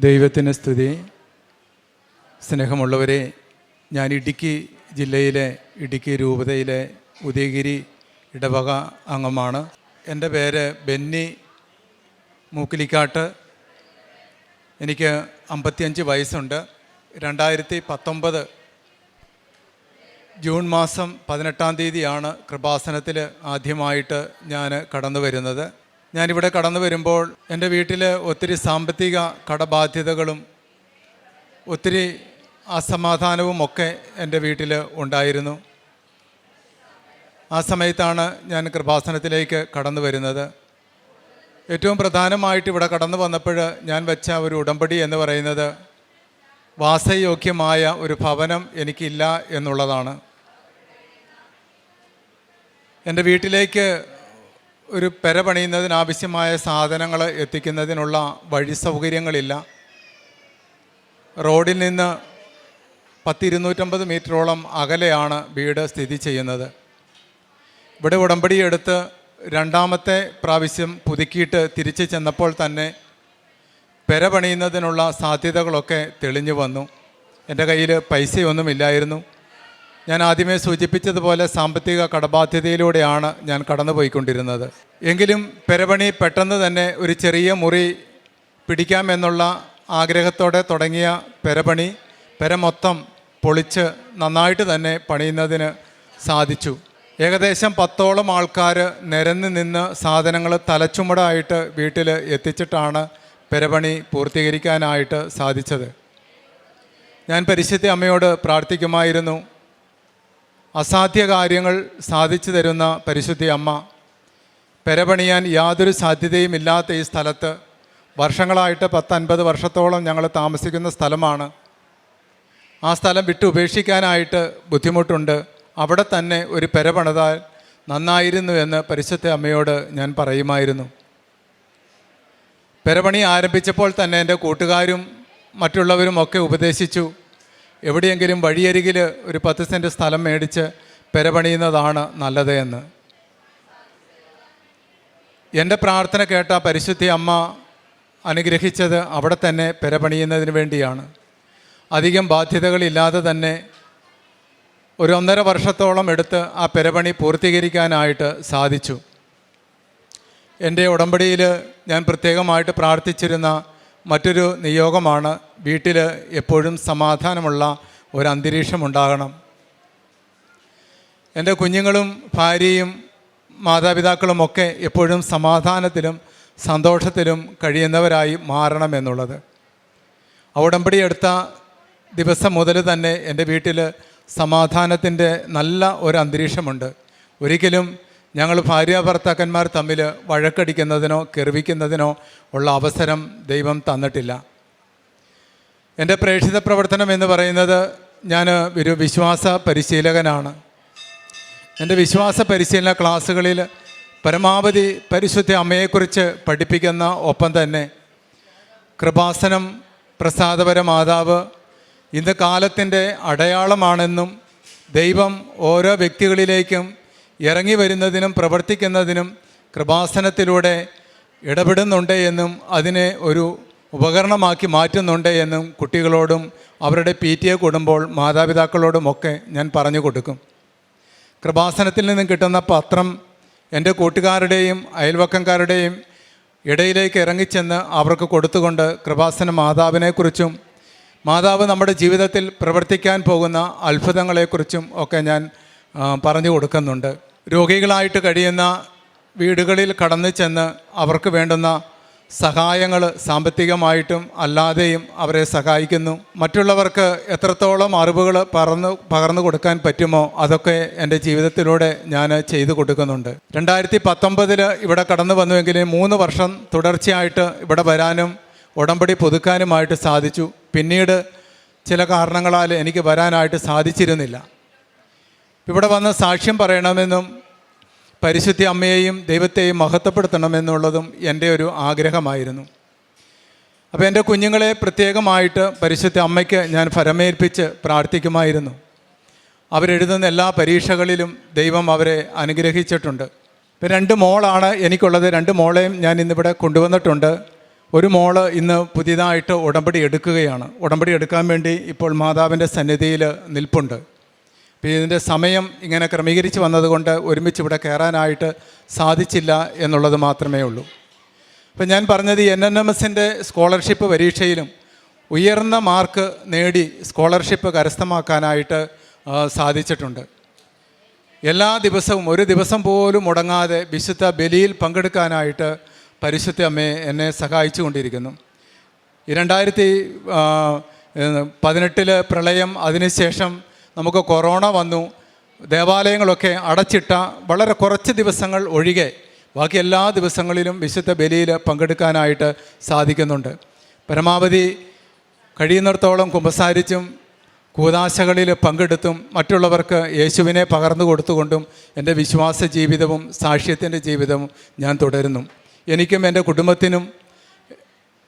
ദൈവത്തിന് സ്തുതി. സ്നേഹമുള്ളവരെ ഞാൻ ഇടുക്കി ജില്ലയിലെ ഇടുക്കി രൂപതയിലെ ഉദയഗിരി ഇടവക അംഗമാണ്. എന്റെ പേര് ബെന്നി മൂക്കിലിക്കാട്ട്. എനിക്ക് അമ്പത്തിയഞ്ച് വയസ്സുണ്ട്. രണ്ടായിരത്തി പത്തൊമ്പത് ജൂൺ മാസം പതിനെട്ടാം തീയതിയാണ് കൃപാസനത്തിൽ ആദ്യമായിട്ട് ഞാൻ കടന്നു വരുന്നത് ഞാനിവിടെ കടന്നു വരുമ്പോൾ എന്റെ വീട്ടിൽ ഒത്തിരി സാമ്പത്തിക കടബാധ്യതകളും ഒത്തിരി അസമാധാനവും ഒക്കെ എന്റെ വീട്ടിൽ ഉണ്ടായിരുന്നു. ആ സമയത്താണ് ഞാൻ കൃപാസനത്തിലേക്ക് കടന്നു വരുന്നത്. ഏറ്റവും പ്രധാനമായിട്ട് ഇവിടെ കടന്നു വന്നപ്പോൾ ഞാൻ വെച്ച ഒരു ഉടമ്പടി എന്ന് പറയുന്നത് വാസയോഗ്യമായ ഒരു ഭവനം എനിക്കില്ല എന്നുള്ളതാണ്. എന്റെ വീട്ടിലേക്ക് ഒരു പെര പണിയുന്നതിനാവശ്യമായ സാധനങ്ങൾ എത്തിക്കുന്നതിനുള്ള വഴി സൗകര്യങ്ങളില്ല. റോഡിൽ നിന്ന് പത്തിരുന്നൂറ്റമ്പത് മീറ്ററോളം അകലെയാണ് വീട് സ്ഥിതി ചെയ്യുന്നത്. ഇവിടെ ഉടമ്പടി എടുത്ത് രണ്ടാമത്തെ പ്രാവശ്യം പുതുക്കിയിട്ട് തിരിച്ചു ചെന്നപ്പോൾ തന്നെ പെര പണിയുന്നതിനുള്ള സാധ്യതകളൊക്കെ തെളിഞ്ഞു വന്നു. എന്റെ കയ്യിൽ പൈസയൊന്നുമില്ലായിരുന്നു ഞാൻ ആദ്യമേ സൂചിപ്പിച്ചതുപോലെ സാമ്പത്തിക കടബാധ്യതയിലൂടെയാണ് ഞാൻ കടന്നുപോയിക്കൊണ്ടിരുന്നത്. എങ്കിലും പെരപണി പെട്ടെന്ന് തന്നെ ഒരു ചെറിയ മുറി പിടിക്കാമെന്നുള്ള ആഗ്രഹത്തോടെ തുടങ്ങിയ പെരപണി പെര മൊത്തം പൊളിച്ച് നന്നായിട്ട് തന്നെ പണിയുന്നതിന് സാധിച്ചു. ഏകദേശം പത്തോളം ആൾക്കാർ നിരന്ന് നിന്ന് സാധനങ്ങൾ തലച്ചുമടായിട്ട് വീട്ടിൽ എത്തിച്ചിട്ടാണ് പെരപണി പൂർത്തീകരിക്കാനായിട്ട് സാധിച്ചത്. ഞാൻ പരിശുദ്ധ അമ്മയോട് പ്രാർത്ഥിക്കുമായിരുന്നു. അസാധ്യ കാര്യങ്ങൾ സാധിച്ചു തരുന്ന പരിശുദ്ധി അമ്മ പെരപണിയാൻ യാതൊരു സാധ്യതയും ഇല്ലാത്ത ഈ സ്ഥലത്ത് വർഷങ്ങളായിട്ട് പത്തൻപത് വർഷത്തോളം ഞങ്ങൾ താമസിക്കുന്ന സ്ഥലമാണ്. ആ സ്ഥലം വിട്ട് ഉപേക്ഷിക്കാനായിട്ട് ബുദ്ധിമുട്ടുണ്ട്. അവിടെ തന്നെ ഒരു പെര പണിതാൽ നന്നായിരുന്നു എന്ന് പരിശുദ്ധ അമ്മയോട് ഞാൻ പറയുമായിരുന്നു. പെരപണി ആരംഭിച്ചപ്പോൾ തന്നെ എന്റെ കൂട്ടുകാരും മറ്റുള്ളവരും ഒക്കെ ഉപദേശിച്ചു. എവിടെയെങ്കിലും വഴിയരികിൽ ഒരു പത്ത് സെന്റ് സ്ഥലം മേടിച്ച് പെരപണിയുന്നതാണ് നല്ലത് എന്ന്. എന്റെ പ്രാർത്ഥന കേട്ട പരിശുദ്ധി അമ്മ അനുഗ്രഹിച്ചത് അവിടെ തന്നെ പെരപണിയുന്നതിന് വേണ്ടിയാണ്. അധികം ബാധ്യതകളില്ലാതെ തന്നെ ഒരു ഒന്നര വർഷത്തോളം എടുത്ത് ആ പെരപണി പൂർത്തീകരിക്കാനായിട്ട് സാധിച്ചു. എന്റെ ഉടമ്പടിയിൽ ഞാൻ പ്രത്യേകമായിട്ട് പ്രാർത്ഥിച്ചിരുന്ന മറ്റൊരു നിയോഗമാണ് വീട്ടിൽ എപ്പോഴും സമാധാനമുള്ള ഒരു അന്തരീക്ഷം ഉണ്ടാകണം. എന്റെ കുഞ്ഞുങ്ങളും ഭാര്യയും മാതാപിതാക്കളുമൊക്കെ എപ്പോഴും സമാധാനത്തിലും സന്തോഷത്തിലും കഴിയുന്നവരായി മാറണം എന്നുള്ളത്. ഉടമ്പടി എടുത്ത ദിവസം മുതൽ തന്നെ എന്റെ വീട്ടിൽ സമാധാനത്തിന്റെ നല്ല ഒരു അന്തരീക്ഷമുണ്ട്. ഒരിക്കലും ഞങ്ങൾ ഭാര്യ ഭർത്താക്കന്മാർ തമ്മിൽ വഴക്കടിക്കുന്നതിനോ കെറിവിക്കുന്നതിനോ ഉള്ള അവസരം ദൈവം തന്നിട്ടില്ല. എന്റെ പ്രേക്ഷിത പ്രവർത്തനം എന്ന് പറയുന്നത് ഞാൻ ഒരു വിശ്വാസ പരിശീലകനാണ്. എന്റെ വിശ്വാസ പരിശീലന ക്ലാസ്സുകളിൽ പരമാവധി പരിശുദ്ധ അമ്മയെക്കുറിച്ച് പഠിപ്പിക്കുന്ന ഒപ്പം തന്നെ കൃപാസനം പ്രസാദപര മാതാവ് ഇന്ന് കാലത്തിന്റെ അടയാളമാണെന്നും ദൈവം ഓരോ വ്യക്തികളിലേക്കും ഇറങ്ങി വരുന്നതിനും പ്രവർത്തിക്കുന്നതിനും കൃപാസനത്തിലൂടെ ഇടപെടുന്നുണ്ട് എന്നും അതിനെ ഒരു ഉപകരണമാക്കി മാറ്റുന്നുണ്ട് എന്നും കുട്ടികളോടും അവരുടെ പി ടി എ കൂടുമ്പോൾ മാതാപിതാക്കളോടുമൊക്കെ ഞാൻ പറഞ്ഞു കൊടുക്കും. കൃപാസനത്തിൽ നിന്നും കിട്ടുന്ന പത്രം എന്റെ കൂട്ടുകാരുടെയും അയൽവക്കംകാരുടെയും ഇടയിലേക്ക് ഇറങ്ങിച്ചെന്ന് അവർക്ക് കൊടുത്തുകൊണ്ട് കൃപാസന മാതാവിനെക്കുറിച്ചും മാതാവ് നമ്മുടെ ജീവിതത്തിൽ പ്രവർത്തിക്കാൻ പോകുന്ന അത്ഭുതങ്ങളെക്കുറിച്ചും ഒക്കെ ഞാൻ പറഞ്ഞു കൊടുക്കുന്നുണ്ട്. രോഗികളായിട്ട് കഴിയുന്ന വീടുകളിൽ കടന്നു ചെന്ന് അവർക്ക് വേണ്ടുന്ന സഹായങ്ങൾ സാമ്പത്തികമായിട്ടും അല്ലാതെയും അവരെ സഹായിക്കുന്നു. മറ്റുള്ളവർക്ക് എത്രത്തോളം അറിവുകൾ പറന്ന് പകർന്നു കൊടുക്കാൻ പറ്റുമോ അതൊക്കെ എന്റെ ജീവിതത്തിലൂടെ ഞാൻ ചെയ്തു കൊടുക്കുന്നുണ്ട്. രണ്ടായിരത്തി പത്തൊമ്പതിൽ ഇവിടെ കടന്നു വന്നുവെങ്കിലും മൂന്ന് വർഷം തുടർച്ചയായിട്ട് ഇവിടെ വരാനും ഉടമ്പടി പുതുക്കാനുമായിട്ട് സാധിച്ചു. പിന്നീട് ചില കാരണങ്ങളാൽ എനിക്ക് വരാനായിട്ട് സാധിച്ചിരുന്നില്ല. ഇവിടെ വന്ന് സാക്ഷ്യം പറയണമെന്നും പരിശുദ്ധി അമ്മയെയും ദൈവത്തെയും മഹത്വപ്പെടുത്തണമെന്നുള്ളതും എന്റെ ഒരു ആഗ്രഹമായിരുന്നു. അപ്പോൾ എന്റെ കുഞ്ഞുങ്ങളെ പ്രത്യേകമായിട്ട് പരിശുദ്ധ അമ്മയ്ക്ക് ഞാൻ ഫലമേൽപ്പിച്ച് പ്രാർത്ഥിക്കുമായിരുന്നു. അവരെഴുതുന്ന എല്ലാ പരീക്ഷകളിലും ദൈവം അവരെ അനുഗ്രഹിച്ചിട്ടുണ്ട്. ഇപ്പം രണ്ട് മോളാണ് എനിക്കുള്ളത്. രണ്ട് മോളെയും ഞാൻ ഇന്നിവിടെ കൊണ്ടുവന്നിട്ടുണ്ട്. ഒരു മോൾ ഇന്ന് പുതിയതായിട്ട് ഉടമ്പടി എടുക്കുകയാണ്. ഉടമ്പടി എടുക്കാൻ വേണ്ടി ഇപ്പോൾ മാതാവിന്റെ സന്നിധിയിൽ നിൽപ്പുണ്ട്. അപ്പോൾ ഇതിന്റെ സമയം ഇങ്ങനെ ക്രമീകരിച്ച് വന്നതുകൊണ്ട് ഒരുമിച്ച് ഇവിടെ കയറാനായിട്ട് സാധിച്ചില്ല എന്നുള്ളത് മാത്രമേ ഉള്ളൂ. അപ്പം ഞാൻ പറഞ്ഞത് എൻ എൻ എം എസിന്റെ സ്കോളർഷിപ്പ് പരീക്ഷയിലും ഉയർന്ന മാർക്ക് നേടി സ്കോളർഷിപ്പ് കരസ്ഥമാക്കാനായിട്ട് സാധിച്ചിട്ടുണ്ട്. എല്ലാ ദിവസവും ഒരു ദിവസം പോലും മുടങ്ങാതെ വിശുദ്ധ ബലിയിൽ പങ്കെടുക്കാനായിട്ട് പരിശുദ്ധ അമ്മയെ എന്നെ സഹായിച്ചു കൊണ്ടിരിക്കുന്നു രണ്ടായിരത്തി പതിനെട്ടിൽ പ്രളയം അതിനുശേഷം നമുക്ക് കൊറോണ വന്നു ദേവാലയങ്ങളൊക്കെ അടച്ചിട്ട വളരെ കുറച്ച് ദിവസങ്ങൾ ഒഴികെ ബാക്കി എല്ലാ ദിവസങ്ങളിലും വിശുദ്ധ ബലിയിൽ പങ്കെടുക്കാനായിട്ട് സാധിക്കുന്നുണ്ട്. പരമാവധി കഴിയുന്നിടത്തോളം കുമ്പസാരിച്ചും കൂതാശകളിൽ പങ്കെടുത്തും മറ്റുള്ളവർക്ക് യേശുവിനെ പകർന്നു കൊടുത്തുകൊണ്ടും എന്റെ വിശ്വാസ ജീവിതവും സാക്ഷ്യത്തിന്റെ ജീവിതവും ഞാൻ തുടരുന്നു. എനിക്കും എന്റെ കുടുംബത്തിനും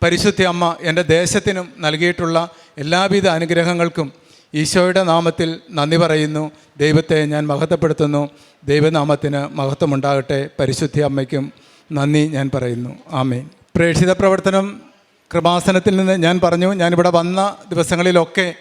പരിശുദ്ധ അമ്മ എന്റെ ദേശത്തിനും നൽകിയിട്ടുള്ള എല്ലാവിധ അനുഗ്രഹങ്ങൾക്കും ഈശോയുടെ നാമത്തിൽ നന്ദി പറയുന്നു. ദൈവത്തെ ഞാൻ മഹത്വപ്പെടുത്തുന്നു. ദൈവനാമത്തിന് മഹത്വമുണ്ടാകട്ടെ. പരിശുദ്ധി അമ്മയ്ക്കും നന്ദി ഞാൻ പറയുന്നു. ആമേൻ. പ്രേക്ഷിത പ്രവർത്തനം കൃപാസനത്തിൽ നിന്ന് ഞാൻ പറഞ്ഞു ഞാനിവിടെ വന്ന ദിവസങ്ങളിലൊക്കെ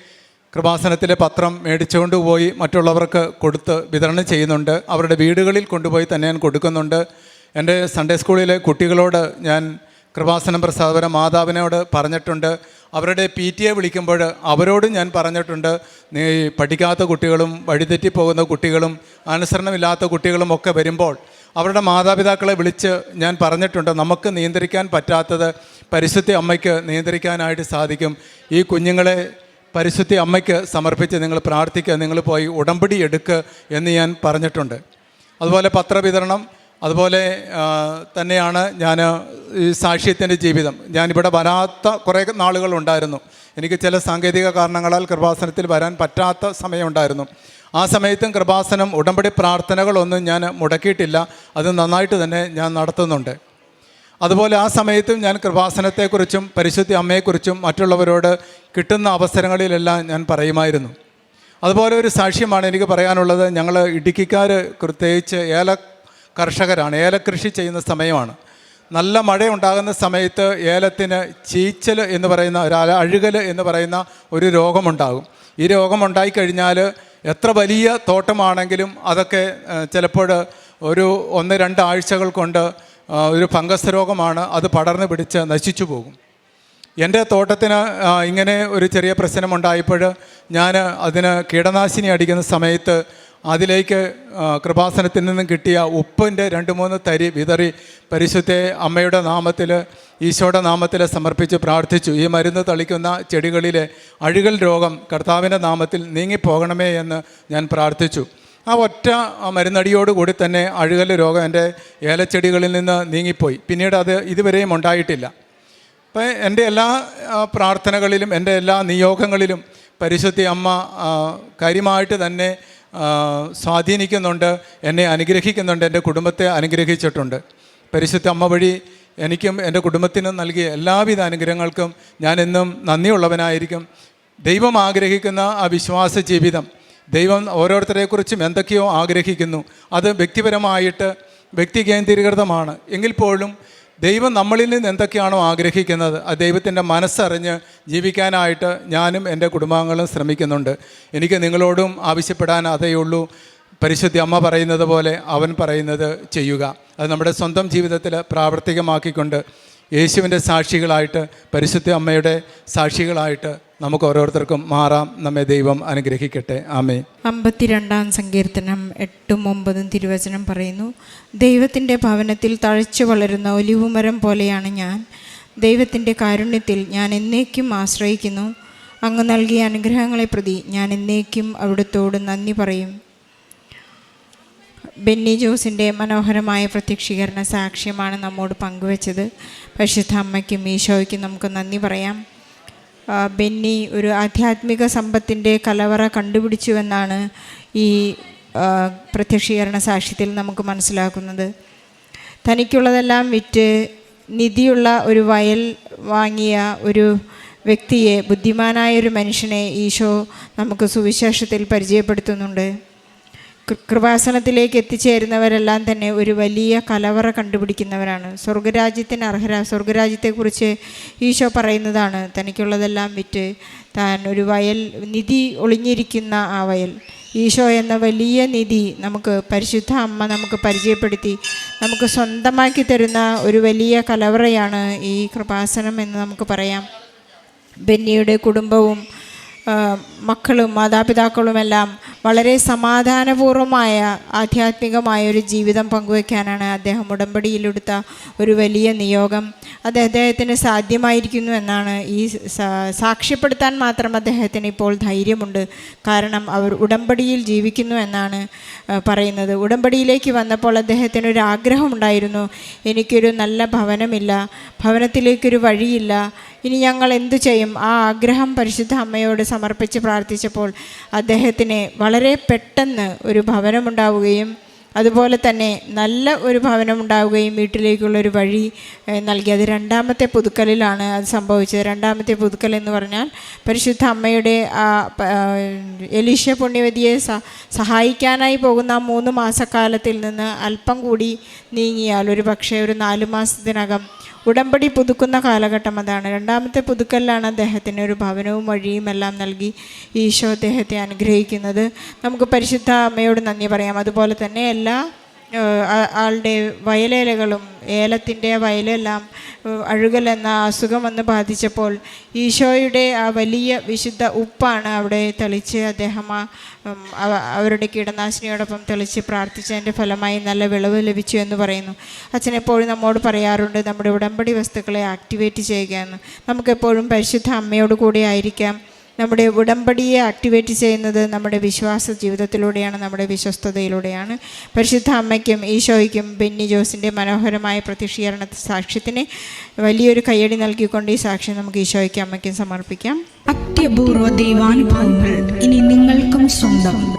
കൃപാസനത്തിലെ പത്രം മേടിച്ചുകൊണ്ട് പോയി മറ്റുള്ളവർക്ക് കൊടുത്ത് വിതരണം ചെയ്യുന്നുണ്ട്. അവരുടെ വീടുകളിൽ കൊണ്ടുപോയി തന്നെ ഞാൻ കൊടുക്കുന്നുണ്ട്. എന്റെ സൺഡേ സ്കൂളിലെ കുട്ടികളോട് ഞാൻ കൃപാസനം പ്രസാദപര മാതാവിനോട് പറഞ്ഞിട്ടുണ്ട്. അവരുടെ പി ടി എ വിളിക്കുമ്പോൾ അവരോടും ഞാൻ പറഞ്ഞിട്ടുണ്ട് നീ പഠിക്കാത്ത കുട്ടികളും വഴിതെറ്റിപ്പോകുന്ന കുട്ടികളും അനുസരണമില്ലാത്ത കുട്ടികളും ഒക്കെ വരുമ്പോൾ അവരുടെ മാതാപിതാക്കളെ വിളിച്ച് ഞാൻ പറഞ്ഞിട്ടുണ്ട് നമുക്ക് നിയന്ത്രിക്കാൻ പറ്റാത്തത് പരിശുദ്ധി അമ്മയ്ക്ക് നിയന്ത്രിക്കാനായിട്ട് സാധിക്കും. ഈ കുഞ്ഞുങ്ങളെ പരിശുദ്ധി അമ്മയ്ക്ക് സമർപ്പിച്ച് നിങ്ങൾ പ്രാർത്ഥിക്കുക നിങ്ങൾ പോയി ഉടമ്പടി എടുക്കുക എന്ന് ഞാൻ പറഞ്ഞിട്ടുണ്ട്. അതുപോലെ പത്രവിതരണം അതുപോലെ തന്നെയാണ് ഞാൻ ഈ സാക്ഷ്യത്തിന്റെ ജീവിതം. ഞാനിവിടെ വരാത്ത കുറേ നാളുകളുണ്ടായിരുന്നു. എനിക്ക് ചില സാങ്കേതിക കാരണങ്ങളാൽ കൃപാസനത്തിൽ വരാൻ പറ്റാത്ത സമയമുണ്ടായിരുന്നു. ആ സമയത്തും കൃപാസനം ഉടമ്പടി പ്രാർത്ഥനകളൊന്നും ഞാൻ മുടക്കിയിട്ടില്ല. അത് നന്നായിട്ട് തന്നെ ഞാൻ നടത്തുന്നുണ്ട്. അതുപോലെ ആ സമയത്തും ഞാൻ കൃപാസനത്തെക്കുറിച്ചും പരിശുദ്ധി അമ്മയെക്കുറിച്ചും മറ്റുള്ളവരോട് കിട്ടുന്ന അവസരങ്ങളിലെല്ലാം ഞാൻ പറയുമായിരുന്നു. അതുപോലെ ഒരു സാക്ഷ്യമാണ് എനിക്ക് പറയാനുള്ളത്. ഞങ്ങൾ ഇടുക്കിക്കാർ പ്രത്യേകിച്ച് ഏല കർഷകരാണ്. ഏലക്കൃഷി ചെയ്യുന്ന സമയമാണ്. നല്ല മഴ ഉണ്ടാകുന്ന സമയത്ത് ഏലത്തിന് ചീച്ചൽ എന്ന് പറയുന്ന ഒരു അഴുകൽ എന്ന് പറയുന്ന ഒരു രോഗമുണ്ടാകും. ഈ രോഗം ഉണ്ടായിക്കഴിഞ്ഞാൽ എത്ര വലിയ തോട്ടമാണെങ്കിലും അതൊക്കെ ചിലപ്പോൾ ഒരു ഒന്ന് രണ്ട് ആഴ്ചകൾ കൊണ്ട് ഒരു ഫംഗസ് രോഗമാണ് അത് പടർന്നു പിടിച്ച് നശിച്ചു പോകും. എന്റെ തോട്ടത്തിന് ഇങ്ങനെ ഒരു ചെറിയ പ്രശ്നമുണ്ടായപ്പോൾ ഞാൻ അതിന് കീടനാശിനി അടിക്കുന്ന സമയത്ത് അതിലേക്ക് കൃപാസനത്തിൽ നിന്നും കിട്ടിയ ഉപ്പിന്റെ രണ്ട് മൂന്ന് തരി വിതറി പരിശുദ്ധ അമ്മയുടെ നാമത്തിൽ ഈശോയുടെ നാമത്തിൽ സമർപ്പിച്ച് പ്രാർത്ഥിച്ചു. ഈ മരുന്ന് തളിക്കുന്ന ചെടികളിലെ അഴുകൽ രോഗം കർത്താവിന്റെ നാമത്തിൽ നീങ്ങിപ്പോകണമേ എന്ന് ഞാൻ പ്രാർത്ഥിച്ചു. ആ ഒറ്റ മരുന്നടിയോടുകൂടി തന്നെ അഴുകൽ രോഗം എന്റെ ഏലച്ചെടികളിൽ നിന്ന് നീങ്ങിപ്പോയി. പിന്നീട് അത് ഇതുവരെയും ഉണ്ടായിട്ടില്ല. അപ്പം എന്റെ എല്ലാ പ്രാർത്ഥനകളിലും എന്റെ എല്ലാ നിയോഗങ്ങളിലും പരിശുദ്ധി അമ്മ കാര്യമായിട്ട് തന്നെ സ്വാധീനിക്കുന്നുണ്ട് എന്നെ അനുഗ്രഹിക്കുന്നുണ്ട് എന്റെ കുടുംബത്തെ അനുഗ്രഹിച്ചിട്ടുണ്ട്. പരിശുദ്ധ അമ്മ വഴി എനിക്കും എന്റെ കുടുംബത്തിനും നൽകിയ എല്ലാവിധ അനുഗ്രഹങ്ങൾക്കും ഞാൻ എന്നും നന്ദിയുള്ളവനായിരിക്കും. ദൈവം ആഗ്രഹിക്കുന്ന ആ വിശ്വാസ ജീവിതം ദൈവം ഓരോരുത്തരെക്കുറിച്ചും എന്തൊക്കെയോ ആഗ്രഹിക്കുന്നു. അത് വ്യക്തിപരമായിട്ട് വ്യക്തി കേന്ദ്രീകൃതമാണ് എങ്കിൽ പോലും ദൈവം നമ്മളിൽ നിന്ന് എന്തൊക്കെയാണോ ആഗ്രഹിക്കുന്നത് ആ ദൈവത്തിന്റെ മനസ്സറിഞ്ഞ് ജീവിക്കാനായിട്ട് ഞാനും എന്റെ കുടുംബാംഗങ്ങളും ശ്രമിക്കുന്നുണ്ട്. എനിക്ക് നിങ്ങളോടും ആവശ്യപ്പെടാൻ അതേ ഉള്ളൂ. പരിശുദ്ധി അമ്മ പറയുന്നത് പോലെ അവൻ പറയുന്നത് ചെയ്യുക. അത് നമ്മുടെ സ്വന്തം ജീവിതത്തിൽ പ്രാവർത്തികമാക്കിക്കൊണ്ട് യേശുവിന്റെ സാക്ഷികളായിട്ട് പരിശുദ്ധ അമ്മയുടെ സാക്ഷികളായിട്ട് നമുക്ക് ഓരോരുത്തർക്കും മാറാം. നമ്മെ ദൈവം അനുഗ്രഹിക്കട്ടെ. ആമേ അമ്പത്തിരണ്ടാം സങ്കീർത്തനം എട്ടും ഒമ്പതും തിരുവചനം പറയുന്നു ദൈവത്തിന്റെ ഭവനത്തിൽ തഴച്ചു വളരുന്ന ഒലിവുമരം പോലെയാണ് ഞാൻ. ദൈവത്തിന്റെ കാരുണ്യത്തിൽ ഞാൻ എന്നേക്കും ആശ്രയിക്കുന്നു. അങ്ങ് നൽകിയ അനുഗ്രഹങ്ങളെ പ്രതി ഞാൻ എന്നേക്കും അവിടുത്തോട് നന്ദി പറയും. ബെന്നി ജോസിന്റെ മനോഹരമായ പ്രത്യക്ഷീകരണ സാക്ഷ്യമാണ് നമ്മോട് പങ്കുവച്ചത്. പരിശുദ്ധ അമ്മയ്ക്കും ഈശോയ്ക്കും നമുക്ക് നന്ദി പറയാം. ബെന്നി ഒരു ആധ്യാത്മിക സമ്പത്തിന്റെ കലവറ കണ്ടുപിടിച്ചുവെന്നാണ് ഈ പ്രത്യക്ഷീകരണ സാക്ഷ്യത്തിൽ നമുക്ക് മനസ്സിലാക്കുന്നത്. തനിക്കുള്ളതെല്ലാം വിറ്റ് നിധിയുള്ള ഒരു വയൽ വാങ്ങിയ ഒരു വ്യക്തിയെ ബുദ്ധിമാനായ ഒരു മനുഷ്യനെ ഈശോ നമുക്ക് സുവിശേഷത്തിൽ പരിചയപ്പെടുത്തുന്നുണ്ട്. കൃപാസനത്തിലേക്ക് എത്തിച്ചേരുന്നവരെല്ലാം തന്നെ ഒരു വലിയ കലവറ കണ്ടുപിടിക്കുന്നവരാണ്. സ്വർഗരാജ്യത്തിന് അർഹര സ്വർഗരാജ്യത്തെക്കുറിച്ച് ഈശോ പറയുന്നതാണ്. തനിക്കുള്ളതെല്ലാം വിറ്റ് താൻ ഒരു വയൽ നിധി ഒളിഞ്ഞിരിക്കുന്ന ആ വയൽ. ഈശോ എന്ന വലിയ നിധി നമുക്ക് പരിശുദ്ധ അമ്മ നമുക്ക് പരിചയപ്പെടുത്തി നമുക്ക് സ്വന്തമാക്കി തരുന്ന ഒരു വലിയ കലവറയാണ് ഈ കൃപാസനം എന്ന് നമുക്ക് പറയാം. ബെന്നിയുടെ കുടുംബവും മക്കളും മാതാപിതാക്കളുമെല്ലാം വളരെ സമാധാനപൂർവമായ ആധ്യാത്മികമായ ഒരു ജീവിതം പങ്കുവയ്ക്കാനാണ് അദ്ദേഹം ഉടമ്പടിയിലെടുത്ത ഒരു വലിയ നിയോഗം. അത് അദ്ദേഹത്തിന് സാധ്യമായിരിക്കുന്നു എന്നാണ് ഈ സാക്ഷ്യപ്പെടുത്താൻ മാത്രം അദ്ദേഹത്തിന് ഇപ്പോൾ ധൈര്യമുണ്ട്. കാരണം അവർ ഉടമ്പടിയിൽ ജീവിക്കുന്നു എന്നാണ് പറയുന്നത്. ഉടമ്പടിയിലേക്ക് വന്നപ്പോൾ അദ്ദേഹത്തിന് ഒരു ആഗ്രഹമുണ്ടായിരുന്നു എനിക്കൊരു നല്ല ഭവനമില്ല ഭവനത്തിലേക്കൊരു വഴിയില്ല. ഇനി ഞങ്ങൾ എന്തു ചെയ്യും? ആ ആഗ്രഹം പരിശുദ്ധ അമ്മയോട് സമർപ്പിച്ച് പ്രാർത്ഥിച്ചപ്പോൾ അദ്ദേഹത്തിന് വളരെ പെട്ടെന്ന് ഒരു ഭവനമുണ്ടാവുകയും അതുപോലെ തന്നെ നല്ല ഒരു വീട്ടിലേക്കുള്ള ഒരു വഴി നൽകി. അത് രണ്ടാമത്തെ പുതുക്കലിലാണ് അത് സംഭവിച്ചത്. രണ്ടാമത്തെ പുതുക്കൽ എന്ന് പറഞ്ഞാൽ പരിശുദ്ധ അമ്മയുടെ ആ എലീഷ പുണ്യവതിയെ സഹായിക്കാനായി പോകുന്ന മൂന്ന് മാസക്കാലത്തിൽ നിന്ന് അല്പം കൂടി നീങ്ങിയാൽ ഒരു പക്ഷേ ഒരു നാല് മാസത്തിനകം ഉടമ്പടി പുതുക്കുന്ന കാലഘട്ടം അതാണ്. രണ്ടാമത്തെ പുതുക്കലിലാണ് അദ്ദേഹത്തിന് ഒരു ഭവനവും വഴിയും എല്ലാം നൽകി ഈശോ അദ്ദേഹത്തെ അനുഗ്രഹിക്കുന്നത്. നമുക്ക് പരിശുദ്ധ അമ്മയോട് നന്ദി പറയാം. അതുപോലെ തന്നെ എല്ലാ ആളുടെ വയലേലകളും ഏലത്തിന്റെ വയലെല്ലാം അഴുകലെന്ന അസുഖം വന്ന് ബാധിച്ചപ്പോൾ ഈശോയുടെ ആ വലിയ വിശുദ്ധ ഉപ്പാണ് അവിടെ തെളിച്ച് അദ്ദേഹം അവരുടെ കീടനാശിനിയോടൊപ്പം തെളിച്ച് പ്രാർത്ഥിച്ചതിന്റെ ഫലമായി നല്ല വിളവ് ലഭിച്ചു എന്ന് പറയുന്നു. അച്ഛൻ എപ്പോഴും നമ്മോട് പറയാറുണ്ട് നമ്മുടെ ഉടമ്പടി വസ്തുക്കളെ ആക്ടിവേറ്റ് ചെയ്യുകയെന്ന്. നമുക്കെപ്പോഴും പരിശുദ്ധ അമ്മയോട് കൂടെ ആയിരിക്കാം. നമ്മുടെ ഉടമ്പടിയെ ആക്ടിവേറ്റ് ചെയ്യുന്നത് നമ്മുടെ വിശ്വാസ ജീവിതത്തിലൂടെയാണ് നമ്മുടെ വിശ്വസ്തതയിലൂടെയാണ്. പരിശുദ്ധ അമ്മയ്ക്കും ഈശോയ്ക്കും ബെന്നി ജോസിന്റെ മനോഹരമായ പ്രതിഷീകരണ സാക്ഷ്യത്തിന് വലിയൊരു കയ്യടി നൽകിക്കൊണ്ട് ഈ സാക്ഷ്യം നമുക്ക് ഈശോയ്ക്കും അമ്മയ്ക്കും സമർപ്പിക്കാം. അത്യപൂർവ ദൈവാനുഭവങ്ങൾ ഇനി നിങ്ങൾക്കും സ്വന്തം.